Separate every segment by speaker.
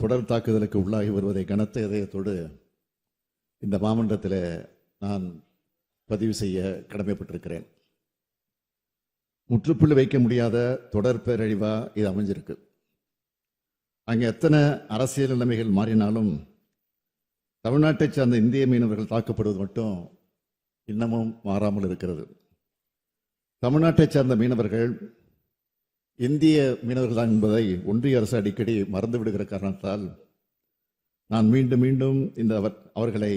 Speaker 1: தொடர் தாக்குதலுக்கு உள்ளாகி வருவதை கனத்த இதயத்தோடு இந்த மாமன்றத்தில் நான் பதிவு செய்ய கடமைப்பட்டிருக்கிறேன். முற்றுப்புள்ளி வைக்க முடியாத தொடர் பேரழிவாக இது அமைஞ்சிருக்கு. அங்கே எத்தனை அரசியல் நிலைமைகள் மாறினாலும் தமிழ்நாட்டைச் சார்ந்த இந்திய மீனவர்கள் தாக்கப்படுவது மட்டும் இன்னமும் மாறாமல் இருக்கிறது. தமிழ்நாட்டைச் சார்ந்த மீனவர்கள் இந்திய மீனவர்கள் தான் என்பதை ஒன்றிய அரசு அடிக்கடி மறந்து விடுகிற காரணத்தால் நான் மீண்டும் மீண்டும் இந்த அவர் அவர்களை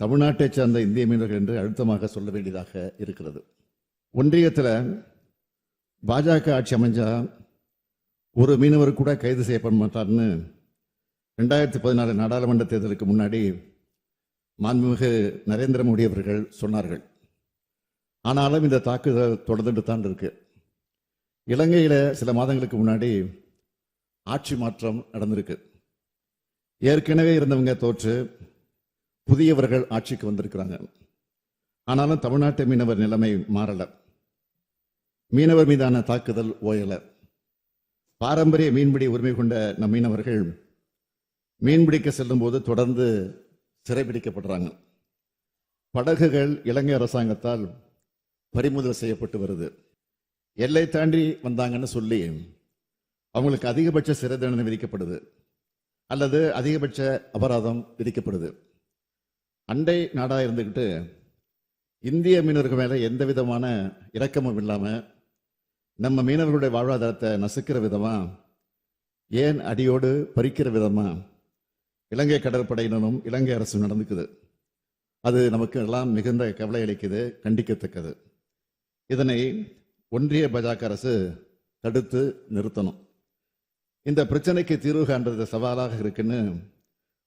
Speaker 1: தமிழ்நாட்டைச் சேர்ந்த இந்திய மீனவர்கள் என்று அழுத்தமாக சொல்ல வேண்டியதாக இருக்கிறது. ஒன்றியத்தில் பாஜக ஆட்சி அமைஞ்சா ஒரு மீனவர் கூட கைது செய்யப்பட மாட்டார்னு ரெண்டாயிரத்தி பதினாலு நாடாளுமன்ற தேர்தலுக்கு முன்னாடி மாண்புமிகு நரேந்திர மோடி அவர்கள் சொன்னார்கள். ஆனாலும் இந்த தாக்குதல் தொடர்ந்துட்டு தான் இருக்குது இலங்கையில் சில மாதங்களுக்கு முன்னாடி ஆட்சி மாற்றம் நடந்திருக்கு. ஏற்கனவே இருந்தவங்க தோற்று புதியவர்கள் ஆட்சிக்கு வந்திருக்கிறாங்க. ஆனாலும் தமிழ்நாட்டு மீனவர் நிலைமை மாறலை. மீனவர் மீதான தாக்குதல் ஓயலை. பாரம்பரிய மீன்பிடி உரிமை கொண்ட நம் மீனவர்கள் மீன்பிடிக்க செல்லும்போது தொடர்ந்து சிறைபிடிக்கப்படுறாங்க படகுகள் இலங்கை அரசாங்கத்தால் பறிமுதல் செய்யப்பட்டு வருது. எல்லை தாண்டி வந்தாங்கன்னு சொல்லி அவங்களுக்கு அதிகபட்ச சிறை தண்டனை விதிக்கப்படுது. அல்லது அதிகபட்ச அபராதம் விதிக்கப்படுது. அண்டை நாடாக இருந்துக்கிட்டு இந்திய மீனவர்கள் மேலே எந்த விதமான இரக்கமும் இல்லாமல் நம்ம மீனவர்களுடைய வாழ்வாதாரத்தை நசுக்கிற விதமா ஏன் அடியோடு பறிக்கிற விதமா இலங்கை கடற்படையினரும் இலங்கை அரசும் நடந்துக்குது. அது நமக்கு எல்லாம் மிகுந்த கவலை அளிக்குது கண்டிக்கத்தக்கது. இதனை ஒன்றிய பாஜக அரசு தடுத்து நிறுத்தணும். இந்த பிரச்சனைக்கு தீர்வு காண்றது சவாலாக இருக்குன்னு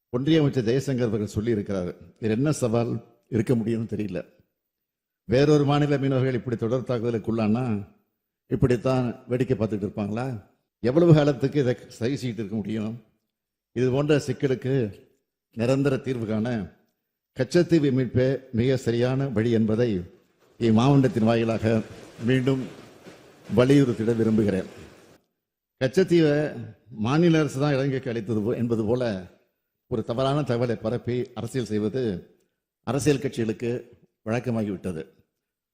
Speaker 1: ஒன்றிய அமைச்சர் ஜெயசங்கர் அவர்கள் சொல்லியிருக்கிறார். இது என்ன சவால் இருக்க முடியும்னு தெரியல. வேறொரு மாநில மீனவர்கள் இப்படி தொடர் தாக்குதலுக்குள்ளானா இப்படித்தான் வேடிக்கை பார்த்துட்டு இருப்பாங்களா? எவ்வளவு காலத்துக்கு இதை சரி செய்யிட்டு இருக்க முடியும்? இது போன்ற சிக்கலுக்கு நிரந்தர தீர்வு காண கச்சத்தீவு மீட்பே மிக சரியான வழி என்பதை இம்மாவட்டத்தின் வாயிலாக மீண்டும் வலியுறுத்திட விரும்புகிறேன். கச்சத்தீவை மாநில அரசு தான் இலங்கைக்கு அளித்தது என்பது போல ஒரு தவறான தகவலை பரப்பி அரசியல் செய்வது அரசியல் கட்சிகளுக்கு வழக்கமாகிவிட்டது.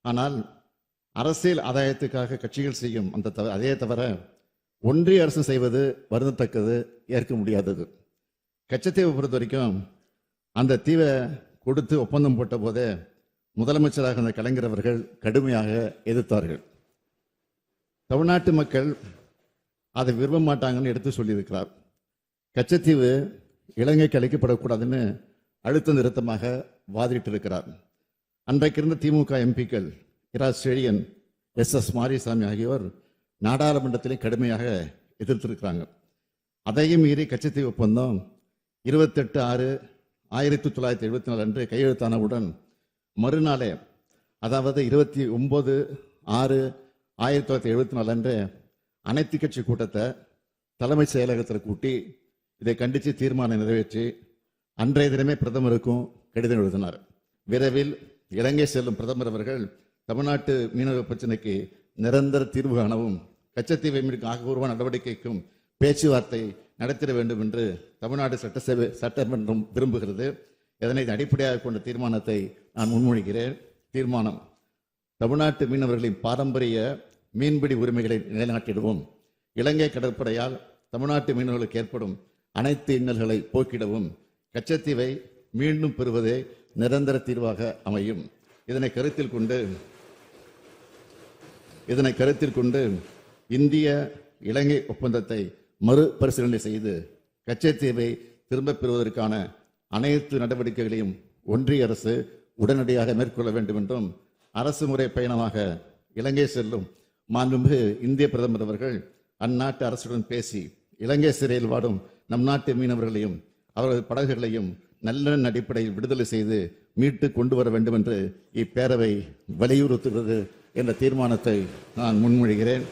Speaker 1: ஆனால் அரசியல் ஆதாயத்துக்காக கட்சிகள் செய்யும் அந்த தவ அதே தவிர ஒன்றிய அரசு செய்வது வருந்தத்தக்கது ஏற்க முடியாதது. கச்சத்தீவை பொறுத்த வரைக்கும் அந்த தீவை கொடுத்து ஒப்பந்தம் போட்ட போதே முதலமைச்சராக இருந்த கலைஞர் அவர்கள் கடுமையாக எதிர்த்தார்கள். தமிழ்நாட்டு மக்கள் அதை விரும்ப மாட்டாங்கன்னு எடுத்து சொல்லியிருக்கிறார். கச்சத்தீவு இலங்கைக்கு அளிக்கப்படக்கூடாதுன்னு அழுத்த நிறுத்தமாக வாதிட்டு இருக்கிறார் அன்றைக்கு இருந்த திமுக எம்பிக்கள் இரா செழியன் எஸ் எஸ் மாரிசாமி ஆகியோர் நாடாளுமன்றத்திலே கடுமையாக எதிர்த்திருக்கிறாங்க. அதையும் மீறி கச்சத்தீவு ஒப்பந்தம் இருபத்தெட்டு ஆறு ஆயிரத்தி தொள்ளாயிரத்தி எழுபத்தி நாலு அன்று கையெழுத்தானவுடன் மறுநாளே அதாவது இருபத்தி ஒன்பது ஆறு ஆயிரத்தி தொள்ளாயிரத்தி எழுபத்தி நாலு அன்று அனைத்து கட்சி கூட்டத்தை தலைமைச் செயலகத்தில் கூட்டி இதை கண்டித்து தீர்மானம் நிறைவேற்றி அன்றைய தினமே பிரதமருக்கும் கடிதம் எழுதினார். விரைவில் இலங்கை செல்லும் பிரதமர் அவர்கள் தமிழ்நாட்டு மீனவ பிரச்சனைக்கு நிரந்தர தீர்வு காணவும் கச்சத்தீவை மீட்க ஆக்கப்பூர்வ நடவடிக்கைக்கும் பேச்சுவார்த்தை நடத்திட வேண்டும் என்று தமிழ்நாடு சட்டசபை சட்டமன்றம் விரும்புகிறது. இதனை அடிப்படையாக கொண்ட தீர்மானத்தை நான் முன்மொழிகிறேன். தீர்மானம் தமிழ்நாட்டு மீனவர்களின் பாரம்பரிய மீன்பிடி உரிமைகளை நிலைநாட்டிடுவோம். இலங்கை கடற்படையால் தமிழ்நாட்டு மீனவர்களுக்கு ஏற்படும் அனைத்து இன்னல்களை போக்கிடவும் கச்சத்தீவை மீண்டும் பெறுவதே நிரந்தர தீர்வாக அமையும். இதனை கருத்தில் கொண்டு இதனை கருத்தில் கொண்டு இந்திய இலங்கை ஒப்பந்தத்தை மறுபரிசீலனை செய்து கச்சத்தீவை திரும்பப் பெறுவதற்கான அனைத்து நடவடிக்கைகளையும் ஒன்றிய அரசு உடனடியாக மேற்கொள்ள வேண்டும் என்றும் அரசு முறை பயணமாக இலங்கை செல்லும் மாண்புமிகு இந்திய பிரதமர் அவர்கள் அந்நாட்டு அரசுடன் பேசி இலங்கை சிறையில் வாடும் நம் நாட்டு மீனவர்களையும் அவரது படகுகளையும் நல்ல அடிப்படையில் விடுதலை செய்து மீட்டு கொண்டு வர வேண்டும் என்று இப்பேரவை வலியுறுத்துகிறது என்ற தீர்மானத்தை நான் முன்மொழிகிறேன்.